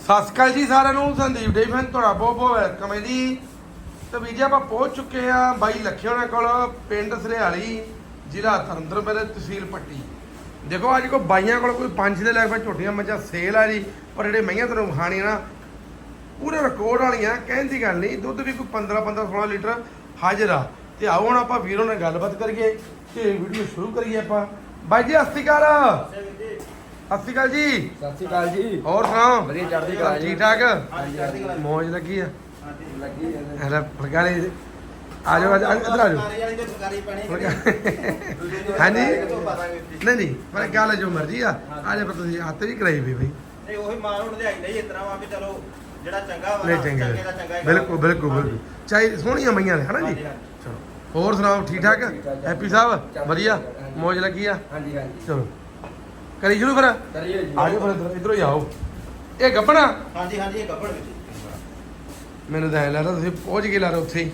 ਸਤਿ ਸ਼੍ਰੀ ਅਕਾਲ ਜੀ ਸਾਰਿਆਂ ਨੂੰ, ਸੰਦੀਪ ਡੇਫਨ ਤੁਹਾਡਾ ਬਹੁਤ ਬਹੁਤ ਵੈਲਕਮ ਹੈ ਜੀ। ਤੇ ਵੀਰ ਜੀ, ਆਪਾਂ ਪਹੁੰਚ ਚੁੱਕੇ ਆ ਬਾਈ ਲੱਖਿਆ ਹੋਣਾ ਕੋਲ, ਪਿੰਡ ਸਰਿਆਲੀ ਜ਼ਿਲ੍ਹਾ ਤਰਨਤਾਰਨ ਤਹਿਸੀਲ ਪੱਟੀ। ਦੇਖੋ, ਅੱਜ ਕੋ ਬਾਈਆਂ ਕੋਲ ਕੋਈ ਪੰਜ ਦੇ ਲੈ ਕੇ ਝੋਟੀਆਂ ਮੱਝਾਂ ਸੇਲ ਆ ਜੀ, ਪਰ ਜਿਹੜੇ ਮਈਆਂ ਤੁਹਾਨੂੰ ਖਾਣੀਆਂ ਨਾ, ਪੂਰੇ ਰਿਕਾਰਡ ਵਾਲੀਆਂ, ਕਹਿਣ ਦੀ ਗੱਲ ਨਹੀਂ, ਦੁੱਧ ਵੀ ਕੋਈ 15 15 16 ਲੀਟਰ ਹਾਜ਼ਰ ਆ। ਤੇ ਆਓ ਹੁਣ ਆਪਾਂ ਵੀਰੋ ਨਾਲ ਗੱਲਬਾਤ ਕਰੀਏ ਤੇ ਵੀਡੀਓ ਸ਼ੁਰੂ ਕਰੀਏ ਆਪਾਂ। ਬਾਈ ਜੀ, ਸਤਿ ਸ਼੍ਰੀ ਅਕਾਲ। ਸਤਿ ਸ਼੍ਰੀ ਅਕਾਲ ਜੀ। ਸਤਿ ਸ਼੍ਰੀ ਅਕਾਲ ਜੀ। ਹੋਰ ਸੁਣਾਓ? ਵਧੀਆ ਚੜ੍ਹਦੀ ਕਲਾ ਜੀ। ਠੀਕ ਠਾਕ। ਮੌਜ ਲੱਗੀ ਆ? ਲੱਗੀ ਹੈ ਹਲਾ ਫਲਕਾਰੀ ਆ ਜਾਓ ਆ ਜਾਓ, ਇੱਧਰ ਆ ਜਾਓ। ਹਾਂਜੀ? ਨਹੀਂ ਨਹੀਂ ਪਰ ਗੱਲ ਜੋ ਮਰਜ਼ੀ ਆ। ਆ ਜਾ ਪਰ ਤੁਸੀਂ ਹੱਥ ਵੀ ਕਰਾਈ ਵੀ ਬਈ। ਨਹੀਂ ਉਹੀ ਮਾਰ ਹੁਣ ਲਿਆਈ ਨਹੀਂ ਇਸ ਤਰ੍ਹਾਂ ਵਾ ਵੀ ਚਲੋ ਜਿਹੜਾ ਚੰਗਾ ਵਾ ਚੰਗੇ ਦਾ ਚੰਗਾ ਬਿਲਕੁਲ। ਬਿਲਕੁਲ। ਬਿਲਕੁਲ। ਚਾਹੀ ਸੋਹਣੀਆਂ ਮਈਆਂ ਨੇ ਹਨਾ ਜੀ। ਚਲੋ। ਹੋਰ ਸੁਣਾਓ ਠੀਕ ਠਾਕ ਹੈਪੀ ਸਾਹਿਬ? ਵਧੀਆ? ਮੌਜ ਲੱਗੀ ਆ? ਹਾਂਜੀ ਹਾਂਜੀ। ਚਲੋ। ਕਰੀ ਸ਼ੁਰੂ ਫਿਰ। ਕਰੀਏ ਜੀ। ਆ ਜਾਓ ਫਿਰ ਇੱਧਰ- ਇੱਧਰੋਂ ਹੀ ਆਓ। ਇਹ ਗੱਪਣਾ ਹਾਂਜੀ ਹਾਂਜੀ ਇਹ ਗੱਬੜ ਵਿੱਚ। ਮੈਨੂੰ ਤਾਂ ਐਂ ਲੱਗਦਾ ਤੁਸੀਂ ਪਹੁੰਚ ਗਏ ਲਾ ਰਹੇ ਉੱਥੇ ਹੀ।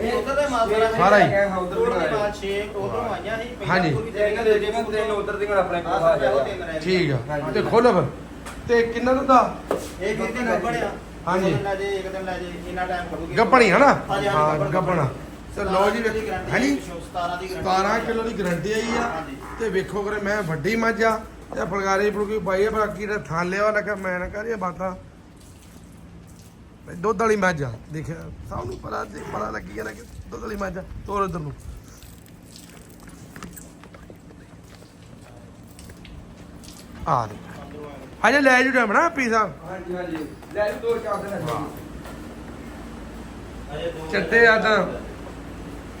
ਇਹ ਉਧਰ ਦੇ ਮਾਲ ਸਾਰਾ ਹੀ। ਉਧਰ ਉਧਰ ਵੀ ਦੇ ਮਾਲ 6 ਉਧਰੋਂ ਆਈਆਂ ਸੀ ਪਹਿਲਾਂ ਹਾਂਜੀ। ਵੀ ਤੇ ਇਹਨਾਂ ਦੇ ਜਿਹੜੇ ਤਿੰਨ ਉਧਰ ਦੀਆਂ ਆਪਣੇ ਕੋਲ ਆ। ਜਾਇਆ। ਠੀਕ ਆ। ਤੇ ਖੋਲੋ ਫਿਰ। ਤੇ ਕਿੰਨਾ ਦੁੱਧ ਆ? ਇਹ ਦੇ ਗੱਬੜ ਆ। ਹਾਂਜੀ। ਇੱਕ ਦਿਨ ਲੈ ਜੇ ਇੱਕ ਦਿਨ ਲੈ ਜੇ ਇੰਨਾ ਟਾਈਮ ਖੜੂਗੀ ਗੱਪਣੀ ਹਨਾ ਹਾਂਜੀ, ਹਾਂ ਹਾਂਜੀ, ਗੱਪਣਾ ਤੇ ਲਓ ਜੀ ਹਾਂਜੀ 17 ਦੀ ਗਾਰੰਟੀ 17 ਕਿਲੋ ਦੀ ਗਰੰਟੀ ਆਈ ਆ। ਹਾਂਜੀ। ਤੇ ਵੇਖੋ ਕਰੇ ਮੈਂ ਵੱਡੀ ਮੱਝ ਆ। ਤੇ ਫਲਗਾਰੀ ਫੁਲਕੀ ਪਾਈ ਆ ਬਾਕੀ ਦਾ ਥਾਂ ਲਿਆ ਲੱਗਾ ਮੈਂ ਨਾ ਕਰੀਏ ਬਾਤਾਂ। ਦੁੱਧ ਵਾਲੀ ਮੱਝ ਆ ਦੇਖਿਆ ਸਭ ਨੂੰ ਪਤਾ ਤੇ ਪਤਾ ਲੱਗੀ ਜਾਂਦਾ ਕਿ ਦੁੱਧ ਵਾਲੀ ਮੱਝ ਆ ਤੋਰ ਉਧਰ ਨੂੰ। ਆ ਦੇ ਹਜੇ ਲੈ ਜੂ ਟਾਈਮ ਨਾ ਪੀ ਸਾਹਿਬ। ਹਾਂਜੀ ਹਾਂਜੀ। ਲੈ ਜੀ ਦੋ ਚਾਰ ਦਿਨ ਦੋ ਚੱਡੇ ਆ ਤਾਂ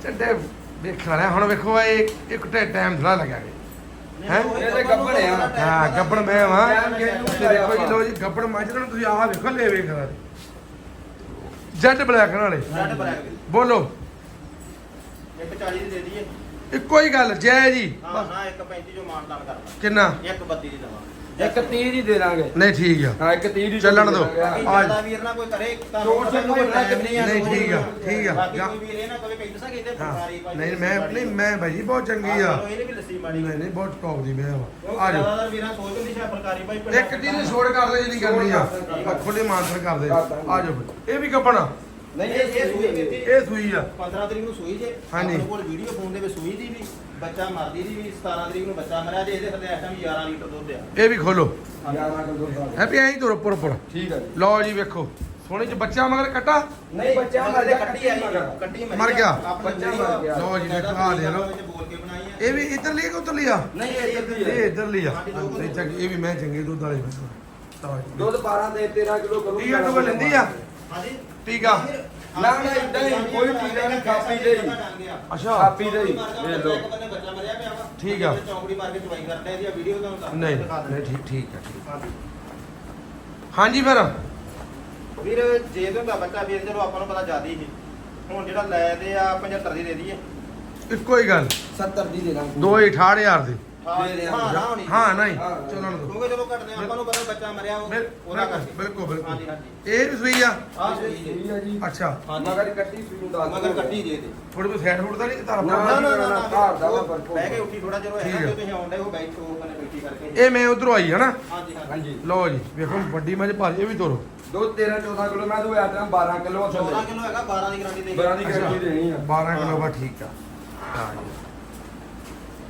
ਚੱਡੇ ਵੇਖ ਲਿਆ ਹੁਣ ਵੇਖੋ ਇਹ ਇੱਕ ਟਾਈਮ ਥੋੜਾ ਲੱਗਾ ਜੀ ਹੈਂ? ਇਹ ਤਾਂ ਗੱਬੜ ਆ। ਹਾਂ ਗੱਬੜ ਮੈਂ ਵਾਂ। ਤੇ ਦੇਖੋ ਜੀ ਲੋ ਜੀ ਗੱਬੜ ਮੱਝ ਨੂੰ ਤੁਸੀਂ ਆਹ ਵੇਖੋ ਲੈ ਵੇਖ ਰਹੇ ਜੈਟ ਬਲੈਕ ਦੀ। ਬੋਲੋ। ਇੱਕ 40 ਦੀ ਦੇ ਦਈਏ। ਇੱਕੋ ਹੀ ਗੱਲ ਜੈ ਜੀ। ਹਾਂ ਨਾ ਇੱਕ 35 ਜੋ ਮਾਨਦਾਨ ਕਰਨਾ ਕਿੰਨਾ? ਇੱਕ 32 ਦੀ ਦਵਾਂ ਇੱਕ 30 ਦੀ ਦੇ ਦਾਂਗੇ। ਨਹੀਂ ਠੀਕ ਆ। ਹਾਂ ਇੱਕ 30 ਦੀ ਚੱਲਣ ਦਿਓ। ਦੇ। ਆ ਜ਼ਿਆਦਾ ਵੀਰ ਨਾ ਕੋਈ ਕਰੇ ਤਾਂ ਕੋਈ ਨਹੀਂ ਨਹੀਂ, ਠੀਕ ਆ, ਠੀਕ ਆ। ਬਾਕੀ ਜਾਂ- ਕੋਈ ਵੀਰ ਇਹ ਨਾ ਕਵੇ ਕਹਿੰਦਾ ਕਿ ਇਹਦੇ ਹਾਂ। ਫਰਕਾਰੀ ਭਾਈ ਨਹੀਂ ਮੈਂ ਨਹੀਂ ਮੈਂ ਭਾਈ ਜੀ ਬਹੁਤ ਚੰਗੀ ਆ। ਚਲੋ ਇਹਨੇ ਵੀ ਲੱਸੀ ਮਾੜੀ ਨਹੀਂ ਨਹੀਂ ਬਹੁਤ ਟੌਪ ਦੀ ਮੈਂ ਆ। ਜਾਓ ਜ਼ਿਆਦਾਤਰ ਵੀਰਾਂ ਸੋਚ ਹੁੰਦੀ ਸ਼ਾ ਫਰਕਾਰੀ ਭਾਈ ਇੱਕ ਚੀਜ਼ ਛੋੜ ਕਰ ਲੈ ਜਿਹੜੀ ਕਰਨੀ ਆ। ਆ ਖੁੱਲੇ ਮਾਨਸਰ ਕਰ ਦੇ। ਆ ਜਾਓ। ਇਹ ਵੀ ਗੱਬਣਾ ਨਹੀਂ ਇਹ ਇਹ ਸੂਈ ਵੀਰ ਜੀ। ਇਹ ਸੂਈ ਆ। 15 ਤਰੀਕ ਨੂੰ ਸੂਈ ਜੇ। ਹਾਂਜੀ। ਆਪਣੇ ਕੋਲ ਵੀਡੀਓ ਫੋਨ ਦੇ ਵਿੱਚ ਸੂਈ ਦੀ ਵੀ। ਬੱਚਾ ਮਰਦੀ ਦੀ ਵੀ 17 ਤਰੀਕ ਨੂੰ ਬੱਚਾ ਮਰਿਆ ਜੇ ਇਹਦੇ ਥੱਲੇ ਇਸ ਟਾਈਮ 11 ਲੀਟਰ ਦੁੱਧ ਆ। ਇਹ ਵੀ ਖੋਲੋ। ਗਿਆਰਾਂ ਕਿਲੋ। ਹੈਪੀ ਐਂ ਤੁਰ ਉੱਪਰ ਉੱਪਰ। ਠੀਕ ਹੈ ਜੀ। ਲਓ ਜੀ ਵੇਖੋ। ਸੋਹਣੇ ਚ ਬੱਚਾ ਮਗਰ ਕੱਟਾ? ਨਹੀਂ ਬੱਚਾ ਮਗਰ ਮਰ ਗਿਆ ਕੱਟੀ ਆਈ ਮਗਰ। ਕੱਟੀ ਮਰ ਗਿਆ। ਬੱਚਾ ਮਰ ਗਿਆ। ਲਓ ਜੀ, ਵੇਖੋ, ਆਹ ਦੇ ਲਓ। ਬੋਲ ਕੇ ਬਣਾਈ ਆ। ਇਹ ਵੀ ਇੱਧਰ ਲਈ ਕਿ ਉੱਧਰ ਲਈ ਆ? ਨਹੀਂ ਇਹ ਇੱਧਰ ਦੀ ਇਹ ਹੈ ਇੱਧਰ ਲਈ ਆ। ਨਹੀਂ ਚੰਗੀ ਇਹ ਵੀ ਮੈਂ ਚੰਗੇ ਦੁੱਧ ਵਾਲੀ ਜੀ। ਦੁੱਧ 12 ਦੇ 13 ਕਿਲੋ ਕਰੂ ਟੀਕਾ ਟੂਕਾ ਲੈਂਦੀ ਆ? ਹਾਂਜੀ। ਟੀਕਾ ਨਾ ਨਾ ਇਦਾਂ ਹੀ ਕੋਈ ਟੀਕਾ ਨਹੀਂ ਕਾਪੀ ਦੇ ਅੱਛਾ ਕਾਪੀ ਦੇ ਹੀ। ਵੇਖ ਲਓ। ਬੱਚਾ ਮਰਿਆ ਪਿਆ ਵਾ ਠੀਕ ਆ। ਚੌਂਕੜੀ ਮਾਰ ਕੇ ਚਵਾਈ ਕਰਦੇ ਇਹਦੀ ਵੀਡੀਓ ਤੁਹਾਨੂੰ ਨਹੀਂ ਦਿਖਾ ਦਿੰਦੇ। ਨਹੀਂ ਠੀਕ ਠੀਕ ਆ ਠੀਕ ਹਾਂਜੀ। ਫਿਰ ਵੀਰ ਜੇ ਤੋਂ ਬੱਚਾ ਵੀਰ ਜਦੋਂ ਆਪਾਂ ਨੂੰ ਪਤਾ ਜ਼ਿਆਦੀ ਸੀ ਹੁਣ ਜਿਹੜਾ ਲੈ ਦੇ ਆ 75 ਦੀ ਦੇ ਦਈਏ ਇੱਕੋ ਹੀ ਗੱਲ 70 ਦੀ ਦੇ ਦਾਂਗੇ ਦੋ ਹੀ 68000 ਦੇ ਹਾਂ ਦੇ ਦੇ ਹਾਂ ਨਾ ਹੋਣੀ ਹਾਂ ਨਹੀਂ। ਚਲਣ ਦੋ ਕਿਉਂਕਿ ਜਦੋਂ ਘਟਦੇ ਆਪਾਂ ਨੂੰ ਪਤਾ ਬੱਚਾ ਮਰਿਆ ਉਹ- ਉਹਦਾ ਕਰਕੇ। ਬਿਲਕੁਲ ਬਿਲਕੁਲ। ਹਾਂਜੀ ਹਾਂਜੀ। ਇਹ ਵੀ ਸੂਈ ਆ? ਸਹੀ ਹੈ। ਜੀ। ਅੱਛਾ। ਮਗਰ ਕੱਟੀ ਸੂਈ ਦਾ ਮਗਰ ਕੱਟੀ ਜੇ ਤੇ ਥੋੜੀ ਬਹੁਤ ਸਾਈਡ ਫੁੱਟ ਤਾਂ ਨਹੀਂ ਤਾਰਾ ਨਾ, ਨਾ ਨਾ ਨਾ ਨਾ ਘਰ ਦਾ ਵਾ ਪਰ ਬਹਿ ਕੇ ਉੱਠੀ ਥੋੜਾ ਜਿਹਾ ਠੀਕ ਹੈਗਾ ਆ। ਤੇ ਤੁਸੀਂ ਆਉਂਦੇ ਹੋ ਬੈਠ ਤੋਂ ਕਨੇ ਬੈਠੀ ਕਰਕੇ। ਇਹ ਮੈਂ ਉਧਰੋਂ ਆਈ ਹੈ ਨਾ। ਹਾਂਜੀ ਹਾਂਜੀ। ਲਓ ਜੀ ਵੇਖੋ ਵੱਡੀ ਮੱਝ ਭਾਜੀ ਇਹ ਵੀ ਤੋਰੋ। ਦੁੱਧ 13 14 ਕਿਲੋ ਮੈਂ ਤੂੰ ਆਟਾ 12 ਕਿਲੋ 14 ਕਿਲੋ ਹੈਗਾ 12 ਦੀ ਗਾਰੰਟੀ ਦੇ 12 ਦੀ ਗਾਰੰਟੀ ਦੇਣੀ ਆ। 12 ਕਿਲੋ ਬਾ ਠੀਕ ਆ। ਆ ਜਾਓ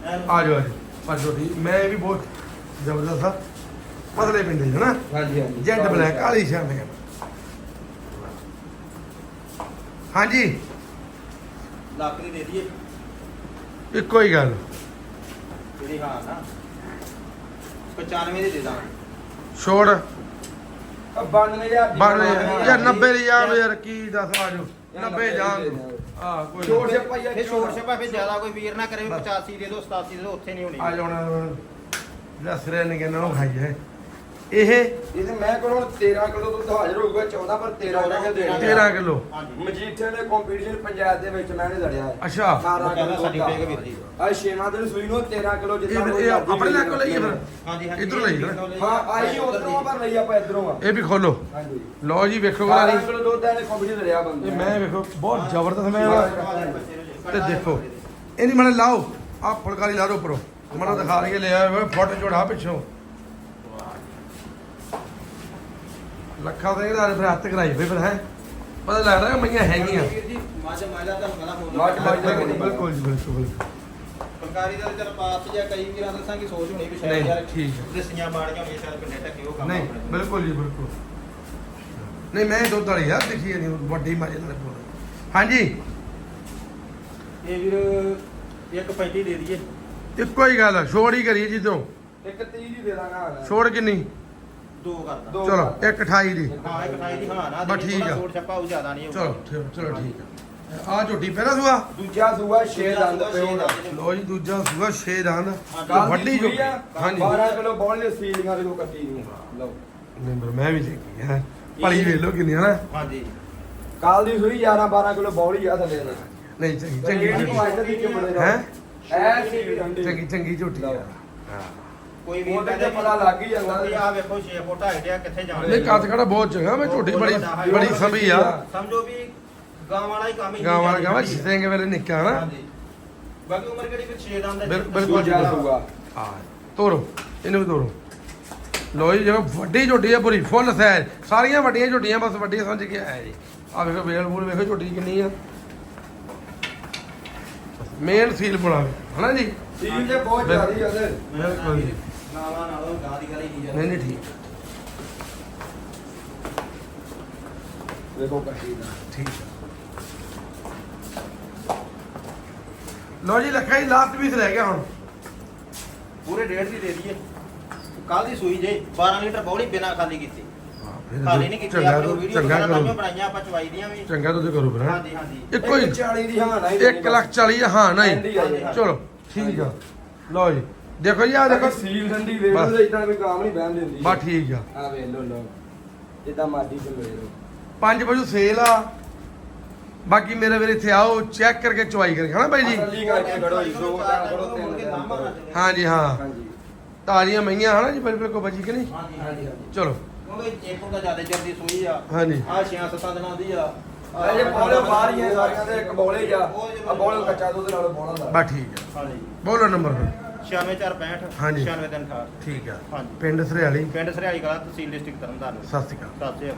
ਆ ਜਾਓ ਆ ਜਾਓ। ਪਰ ਛੋਟੀ ਮੈਂ ਵੀ ਬਹੁਤ ਜ਼ਬਰਦਸਤ ਆ। ਪਤਲੇ ਪਿੰਡੇ ਹੈ ਨਾ ਹਾਂਜੀ ਹਾਂਜੀ। ਜੈਡ ਬਲੈਕ ਕਾਲੀ ਸ਼ਾਮ ਹੈ। ਹਾਂਜੀ। ਲੱਖ ਦੀ ਦੇ ਦਈਏ। ਇੱਕੋ ਹੀ ਗੱਲ। ਜਿਹੜੀ ਹਾਂ ਨਾ। 95 ਦੀ ਦੇ ਦਾਂਗੇ ਛੋੜ। 92000 ਬਣ ਯਾਰ 90 ਦੀ। ਯਾਰ ਯਾਰ ਕੀ ਦੱਸ ਆ ਜਾਓ 90 ਜਾਣ ਆ ਕੋਈ ਛੋੜ ਨਾ। ਛਪਾਈਆ ਫੇ ਛੋੜ ਛਪਾ ਫੇ ਜ਼ਿਆਦਾ ਕੋਈ ਵੀਰ ਨਾ ਕਰੇ 85 ਦੇ ਦਿਓ 87 ਦੇ ਦਿਓ ਉੱਥੇ ਨਹੀਂ ਹੋਣੀ। ਆ ਜਾਣਾ ਦੱਸ ਰਹੇ ਨੇ ਕਹਿੰਦਾ ਉਹ ਖਾਈ ਹੈ। ਇਹ ਇਹ ਤੇ ਮੈਂ ਕੋਲ 13 ਕਿਲੋ ਦੁੱਧ ਹਾਜ਼ਰ ਹੋਊਗਾ 14 ਪਰ 13 ਕਿਲੋ ਦੇਣਾ। 13 ਕਿਲੋ। ਹਾਂਜੀ। ਮਜੀਠੇ ਦੇ ਕੰਪੀਟੀਸ਼ਨ ਪੰਜਾਬ ਦੇ ਵਿੱਚ ਮੈਂ ਨੇ ਲੜਿਆ। ਹੈ ਅੱਛਾ 18 ਕਹਿੰਦਾ ਸਾਡੀ ਕਿਲੋ ਬੇਗ ਵੀਰ ਜੀ ਆ। ਛੇਵਾਂ ਦਿਨ ਸੂਈ ਨੂੰ 13 ਕਿਲੋ ਜਿੱਦਾਂ ਇਹ- ਆਪਣੇ ਲੱਗ ਕੋਲ ਲਈ ਹੈ ਫਿਰ? ਹਾਂਜੀ ਹਾਂਜੀ। ਇੱਧਰੋਂ ਲਈ ਨਾ? ਹਾਂ ਆਈ ਉਧਰੋਂ ਪਰ ਲਈ ਆਪਾਂ ਇਧਰੋਂ ਆ। ਇਹ ਵੀ ਖੋਲੋ। ਹਾਂਜੀ। ਲਓ ਜੀ ਵੇਖੋ 12 ਗਾਲੀ ਕਿਲੋ ਦੁੱਧ ਇਹਨੇ ਕੰਪੀਟੀਸ਼ਨ ਲੜਿਆ ਬੰਦੇ ਇਹ ਮੈਂ ਵੇਖੋ ਬਹੁਤ ਜ਼ਬਰਦਸਤ ਮੈਂ ਤੇ ਦੇਖੋ ਇਹ ਨਹੀਂ ਮਨ ਲਾਓ ਆ ਫੁਲਕਾਰੀ ਲਾ ਦੋ ਉੱਪਰੋਂ। ਮਨ ਦਿਖਾ ਰਹੀ ਲੈ ਆਏ ਹੋਏ ਫੁੱਟ ਝੋੜਾ ਪਿੱਛੋਂ। ਲੱਖਾ ਦਾ ਫਿਰ ਹੱਥ ਕਰਾਈ ਫਿਰ ਹੈ? ਪਤਾ ਲੱਗਦਾ ਕਿ ਮਈਆਂ ਹੈਗੀਆਂ। ਵੀਰ ਜੀ ਮੱਝ ਮੱਝ ਦਾ ਤੁਹਾਨੂੰ ਪਤਾ ਹੋਣਾ ਮੱਝ- ਮੱਝ ਦਾ ਬਿਲਕੁਲ ਬਿਲਕੁਲ ਜੀ ਬਿਲਕੁਲ ਬਿਲਕੁਲ। ਫੁਲਕਾਰੀ ਦਾ ਚਲ ਪਾਸ ਜਾਂ ਕਈ ਵੀਰਾਂ ਦੱਸਾਂ ਕਿ ਸੋਚ ਹੋਣੀ ਵੀ ਨਹੀਂ, ਸ਼ਾਇਦ ਯਾਰ ਠੀਕ ਹੈ। ਦਸੀਆਂ ਮਾੜੀਆਂ ਹੋਣੀਆਂ ਸ਼ਾਇਦ ਪਿੰਡੇ ਟੱਕੇ ਉਹ ਕੰਮ ਨਹੀਂ। ਬਿਲਕੁਲ ਜੀ ਬਿਲਕੁਲ। ਨਹੀਂ ਮੈਂ ਦੁੱਧ ਵਾਲੀ ਆ ਦੇਖੀ ਨਹੀਂ ਵੱਡੀ ਮੱਝ ਨਾਲ ਬੋਲ ਹਾਂਜੀ। ਇਹ ਵੀਰ ਇੱਕ 35 ਦੇ ਦਈਏ। ਇੱਕੋ ਹੀ ਗੱਲ ਆ, ਛੋੜ ਹੀ ਕਰੀ ਜੀ ਤੋਂ ਇੱਕ 30 ਦੀ ਦੇ ਦਾਂਗਾ। ਛੋੜ ਕਿੰਨੀ? ਦੋ ਕਰਦਾ। ਦੋ ਚਲੋ। 128 ਦੀ। ਹਾਂ ਇੱਕ ਖਾਈ ਦੀ ਹਾਂ ਨਾ ਬਸ ਠੀਕ ਆ। ਛੋਟ ਛੱਪਾ ਉਹ ਜ਼ਿਆਦਾ ਨਹੀਂ ਚਲੋ ਚਲੋ ਚਲੋ ਠੀਕ ਆ। ਆ ਝੋਟੀ ਪਹਿਲਾ ਸੁਆ? ਦੂਜਾ ਸੂਆ 6 ਦੰਦ ਪਿਓ ਦਾ। ਲੋ ਜੀ ਦੂਜਾ ਸੁਆ 6 ਦੰਦ। ਕੱਲ੍ਹ ਵੱਡੀ ਝੋਟੀ। ਹਾਂਜੀ। 12 ਕਿਲੋ ਬੌਲੀ ਦੇ ਸੀਲੀਆਂ ਦੇ ਕੋ ਕੱਟੀ ਨੂੰ ਲਓ। ਨੰਬਰ ਮੈਂ ਵੀ ਦੇਖੀ ਹੈ ਭਲੀ ਵੇਖ ਲੋ ਕਿੰਨੀ ਹਨਾ ਹਾਂਜੀ। ਕੱਲ ਦੀ ਸੂਈ 11 12 ਕਿਲੋ ਬੌਲੀ ਆ ਥੱਲੇ ਦੇ। ਨਹੀਂ ਚੰਗੀ ਚੰਗੀ ਝੋਟੀ। ਦੀ ਕਿੰਨੇ ਹੈਂ? ਐ ਸੀ ਠੰਡੀ ਚੰਗੀ ਚੰਗੀ ਝੋਟੀ ਆ। ਲਓ। ਹਾਂ। ਕੋਈ ਵੀ ਉਹਦੇ ਤੇ ਪਤਾ ਲੱਗ ਹੀ ਜਾਂਦਾ। ਆ ਵੇਖੋ 6 ਫੁੱਟ ਹਾਈਟ ਆ ਕਿੱਥੇ ਜਾਣਾ ਨਹੀਂ ਕੱਦ ਖੜਾ ਬਹੁਤ ਚੰਗਾ ਮੈਂ ਝੋਟੀ ਬੜੀ ਬੜੀ ਸੰਭੀ ਆ। ਸਮਝੋ ਵੀ ਗਾਂ ਵਾਲਾ ਹੀ ਕੰਮ ਹੀ ਗਾਂ ਵਾਲਾ ਗਾਂ। ਸਿੰਘ ਵੇਲੇ ਨਿੱਕਾ ਹਾਂਜੀ। ਬਾਕੀ ਉਮਰ ਕਿਹੜੀ ਵਿੱਚ 6 ਦੰਦ ਬਿਲ- ਬਿਲਕੁਲ ਜੀ, ਦੂਜਾ ਸੂਆ ਹਾਂ ਤੋਰੋ ਇਹਨੂੰ ਵੀ ਤੋਰੋ। ਲੋ ਜੀ ਜਿਵੇਂ ਵੱਡੀ ਝੋਟੀ ਆ ਪੂਰੀ ਫੁੱਲ ਸਾਈਜ਼ ਸਾਰੀਆਂ ਵੱਡੀਆਂ ਝੋਟੀਆਂ ਬਸ ਵੱਡੀਆਂ ਸਮਝ ਕੇ ਆਇਆ ਜੀ। ਆ ਵੇਖੋ ਵੇਲ ਬੂਲ ਵੇਖੋ ਝੋਟੀ ਕਿੰਨੀ ਆ। ਮੇਨ ਸੀਲ ਬੁਲਾ ਹਨਾ ਜੀ? ਸੀਲ ਤੇ ਬਹੁਤ ਜ਼ਿਆਦੀ ਆ ਉਹਦੇ। ਬਿਲਕੁਲ ਜੀ। ਨਾਵਾ ਨਾਲੋਂ ਗਾਂ ਦੀ ਗੱਲ ਹੀ ਨਹੀਂ ਨਹੀਂ ਨਹੀਂ ਠੀਕ। ਵੇਖੋ ਕੱਟੀ ਦਾ। ਠੀਕ ਲੋ ਜੀ ਲੱਖਾ ਜੀ ਲਾਸਟ ਪੀਸ ਰਹਿ ਗਿਆ ਹੁਣ। ਪੂਰੇ ਡੇਢ ਦੀ ਦੇ ਦਈਏ। ਕੱਲ ਦੀ ਸੂਈ ਜੇ 12 ਲੀਟਰ ਬੌਲੀ ਬਿਨਾ ਖਾਲੀ ਕੀਤੀ। ਖਾਲੀ ਨਹੀਂ ਚੰਗਾ ਵਗੈਰਾ ਕਰੋ। ਬਣਾਈਆਂ ਆਪਾਂ ਚਵਾਈ ਦੀਆਂ ਵੀ। ਚੰਗਾ ਦੁੱਧ ਕਰੋ ਫਿਰ ਹੈਂ। ਹਾਂਜੀ ਹਾਂਜੀ। ਇੱਕੋ ਹੀ 40 ਦੀ ਹਾਂ ਨਾ 1 ਲੱਖ 40 ਹਾਂ ਨਹੀਂ। ਚਲੋ ਠੀਕ ਆ। ਲਓ ਜੀ। ਦੇਖੋ ਜੀ ਆ ਦੇਖੋ। ਸੀਲ ਠੰਡੀ ਵੇਖ। ਲਓ ਇਦਾਂ ਕੋਈ ਕੰਮ ਨਹੀਂ ਬਹਿਣ ਦਿੰਦੀ। ਬਾ ਠੀਕ ਆ। ਆ ਵੇਖ ਲਓ ਲਓ। ਜਿੱਦਾਂ ਮਰਜ਼ੀ ਚੱਲੋ ਲਓ ਪੰਜ ਵਜੇ ਸੇਲ ਆ। ਬਾਕੀ ਮੇਰੇ ਵੀਰ ਇੱਥੇ ਆਓ ਚੈੱਕ ਕਰਕੇ ਚੁਆਈ ਕਰਕੇ ਹਨਾ ਬਾਈ ਜੀ? ਤਸੱਲੀ ਕਰਕੇ ਖੜੋ ਜੀ ਦੋ ਟਾਈਮ ਖੜੋ ਤਿੰਨ ਟਾਈਮ ਖੜੋ। ਹਾਂਜੀ ਹਾਂ। ਹਾਂਜੀ। ਤਾਜ਼ੀਆਂ ਮਈਆਂ ਹਨਾ ਜੀ ਬਿਲਕੁਲ ਕੋ ਬਚੀ ਕਿ ਨਹੀਂ? ਚਲੋ। ਕਿਉਂਕਿ ਇੱਕ ਦਾ ਜ਼ਿਆਦਾ ਚਿਰ ਦੀ ਸੂਈ ਆ। ਹਾਂਜੀ। ਆ 6-7 ਦਿਨਾਂ ਦੀ ਆ। ਅਜੇ ਬੋਲੇ ਬਾਹਰ ਹੀ ਆ ਸਾਰੀਆਂ ਦੇ ਇੱਕ ਬੋਲੇ ਜਾ ਆ। ਬੋਲੇ ਕੱਚਾ ਦੁੱਧ ਨਾਲ ਬੋਲਾ ਦਾ। ਬਾ ਠੀਕ ਆ। ਹਾਂਜੀ। ਬੋਲੋ ਨੰਬਰ ਫਿਰ 9665 ਹਾਂਜੀ। 9668 ਠੀਕ ਆ। ਹਾਂਜੀ। ਪਿੰਡ ਸਰਿਆਲੀ। ਪਿੰਡ ਸਰਿਆਲੀ ਕਲਾ ਤਹਿਸੀਲ ਡਿਸਟ੍ਰਿਕਟ ਤਰਨਤਾਰਨ। ਸਤਿ ਸ਼੍ਰੀ ਅਕਾਲ। ਸਤਿ ਸ਼੍ਰੀ ਅਕਾਲ।